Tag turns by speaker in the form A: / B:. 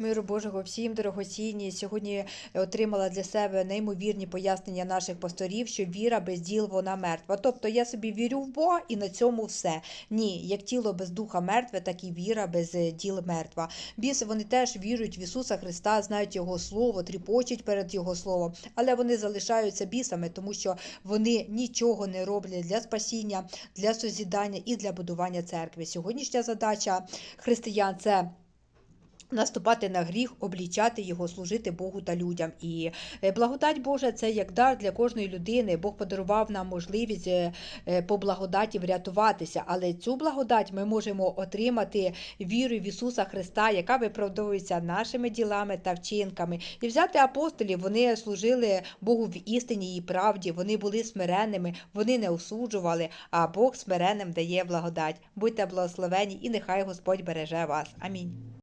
A: Миру Божого всім дорогоцінні. Сьогодні отримала для себе неймовірні пояснення наших пасторів, що віра без діл вона мертва. Тобто я собі вірю в Бога і на цьому все. Ні, як тіло без духа мертве, так і віра без е, діл мертва. Біси вони теж вірують в Ісуса Христа, знають Його Слово, тріпочуть перед Його Словом, але вони залишаються бісами, тому що вони нічого не роблять для спасіння, для созідання і для будування церкви. Сьогоднішня задача християн це. Наступати на гріх, облічати його, служити Богу та людям. І е, благодать Божа це як дар для кожної людини. Бог подарував нам можливість е, е, по благодаті врятуватися. Але цю благодать ми можемо отримати вірою в Ісуса Христа, яка виправдовується нашими ділами та вчинками. І взяти апостолів, вони служили Богу в істині і правді. Вони були смиренними, вони не осуджували, а Бог смиренним дає благодать. Будьте благословені, і нехай Господь береже вас. Амінь.